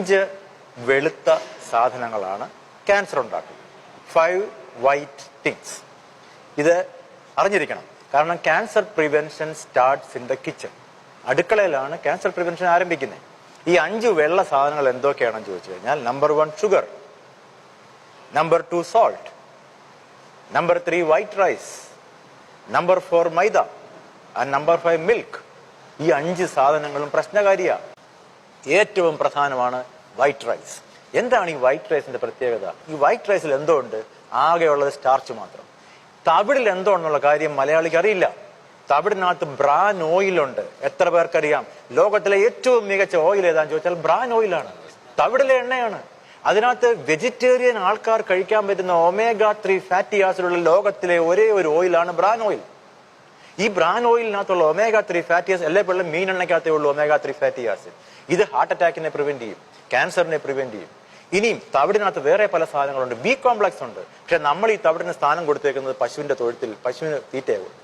അഞ്ച് വെളുത്ത സാധനങ്ങളാണ് ക്യാൻസർ ഉണ്ടാക്കുന്നത്. ഫൈവ് വൈറ്റ് തിങ്സ് ഇത് അറിഞ്ഞിരിക്കണം. കാരണം cancer prevention starts in the kitchen അടുക്കളയിലാണ് cancer prevention ആരംഭിക്കുന്നത്. ഈ അഞ്ച് വെള്ള സാധനങ്ങൾ എന്തൊക്കെയാണെന്ന് ചോദിച്ചു കഴിഞ്ഞാൽ number one sugar number two salt number three white rice number four maida and number five milk ഈ അഞ്ച് സാധനങ്ങളും പ്രശ്നകാരിയാണ് ഏറ്റവും പ്രധാനമാണ് വൈറ്റ് റൈസ് എന്താണ് ഈ വൈറ്റ് റൈസിന്റെ പ്രത്യേകത? ഈ വൈറ്റ് റൈസിൽ എന്തോ ഉണ്ട് ആകെയുള്ളത് സ്റ്റാർച്ച് മാത്രം. തവിടിൽ എന്തോ എന്നുള്ള കാര്യം മലയാളിക്ക് അറിയില്ല. തവിടിനകത്ത് ബ്രാൻ ഓയിലുണ്ട് എത്ര പേർക്കറിയാം? ലോകത്തിലെ ഏറ്റവും മികച്ച ഓയിൽ ഏതാന്ന് ചോദിച്ചാൽ ബ്രാൻ ഓയിലാണ് തവിടിലെ എണ്ണയാണ്. അതിനകത്ത് വെജിറ്റേറിയൻ ആൾക്കാർ കഴിക്കാൻ പറ്റുന്ന ഒമേഗ ത്രീ ഫാറ്റി ആസിഡുള്ള ലോകത്തിലെ ഒരേ ഒരു ഓയിലാണ് ബ്രാൻ ഓയിൽ ഈ ബ്രാൻ ഓയിലിനകത്തുള്ള ഒമേഗ ത്രീ ഫാറ്റി ആസിഡ് എല്ലാ വെള്ളം മീൻ എണ്ണയ്ക്കകത്തേ ഉള്ളൂ ഒമേഗ ത്രീ ഫാറ്റി ആസിഡ് ഇത് ഹാർട്ട് അറ്റാക്കിനെ പ്രിവെന്റ് ചെയ്യും ക്യാൻസറിനെ പ്രിവെന്റ് ചെയ്യും. ഇനിയും തവിടിനകത്ത് വേറെ പല സാധനങ്ങളുണ്ട്. ബി കോംപ്ലക്സ് ഉണ്ട്. പക്ഷെ നമ്മൾ ഈ തവിടിന് സ്ഥാനം കൊടുത്തേക്കുന്നത് പശുവിന്റെ തൊഴുത്തിൽ പശുവിന് തീറ്റയാകും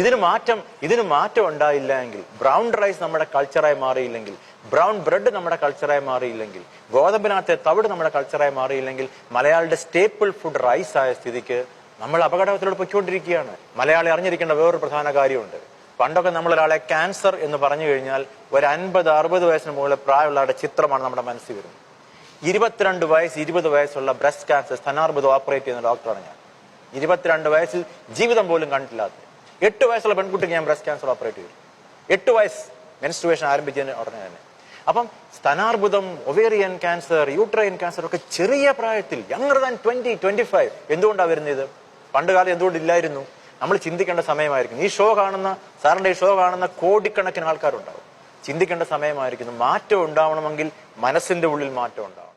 ഇതിന് മാറ്റം ഇതിന് മാറ്റം ഉണ്ടായില്ല എങ്കിൽ ബ്രൗൺ റൈസ് നമ്മുടെ കൾച്ചറായി മാറിയില്ലെങ്കിൽ ബ്രൗൺ ബ്രെഡ് നമ്മുടെ കൾച്ചറായി മാറിയില്ലെങ്കിൽ ഗോതമ്പിനകത്തെ തവിട് നമ്മുടെ കൾച്ചറായി മാറിയില്ലെങ്കിൽ മലയാളിയുടെ സ്റ്റേപ്പിൾ ഫുഡ് റൈസ് ആയ സ്ഥിതിക്ക് നമ്മൾ അപകടത്തിലൂടെ പൊയ്ക്കൊണ്ടിരിക്കുകയാണ്. മലയാളി അറിഞ്ഞിരിക്കേണ്ട വേറൊരു പ്രധാന കാര്യമുണ്ട്. പണ്ടൊക്കെ നമ്മൾ ഒരാളെ ക്യാൻസർ എന്ന് പറഞ്ഞു കഴിഞ്ഞാൽ ഒരു അൻപത് അറുപത് വയസ്സിന് മുകളിൽ പ്രായമുള്ള ആളുടെ ചിത്രമാണ് നമ്മുടെ മനസ്സിൽ വരുന്നത്. ഇരുപത്തിരണ്ട് വയസ്സ് ഇരുപത് വയസ്സുള്ള ബ്രസ്റ്റ് ക്യാൻസർ സ്ഥാനാർബുദം ഓപ്പറേറ്റ് ചെയ്യുന്ന ഡോക്ടറാണ് ഞാൻ. ഇരുപത്തിരണ്ട് വയസ്സിൽ ജീവിതം പോലും കണ്ടിട്ടില്ലാത്ത. എട്ട് വയസ്സുള്ള പെൺകുട്ടിക്ക് ഞാൻ ബ്രസ്റ്റ് ക്യാൻസർ ഓപ്പറേറ്റ് ചെയ്തു. എട്ട് വയസ്സ് മെൻസ്ട്രുവേഷൻ ആരംഭിച്ചതിന് ഉടനെ തന്നെ. അപ്പം സ്തനാർബുദം ഒവേറിയൻ ക്യാൻസർ യൂട്രൈൻ ക്യാൻസർ ഒക്കെ ചെറിയ പ്രായത്തിൽ younger than twenty twenty five എന്തുകൊണ്ടാണ് വരുന്നത്? പണ്ട് കാലം എന്തുകൊണ്ട് ഇല്ലായിരുന്നു നമ്മൾ ചിന്തിക്കേണ്ട സമയമായിരിക്കും ഈ ഷോ കാണുന്ന സാറിന്റെ ഈ ഷോ കാണുന്ന കോടിക്കണക്കിന് ആൾക്കാരുണ്ടാവും. ചിന്തിക്കേണ്ട സമയമായിരിക്കുന്നു. മാറ്റം ഉണ്ടാവണമെങ്കിൽ മനസ്സിന്റെ ഉള്ളിൽ മാറ്റം ഉണ്ടാവണം.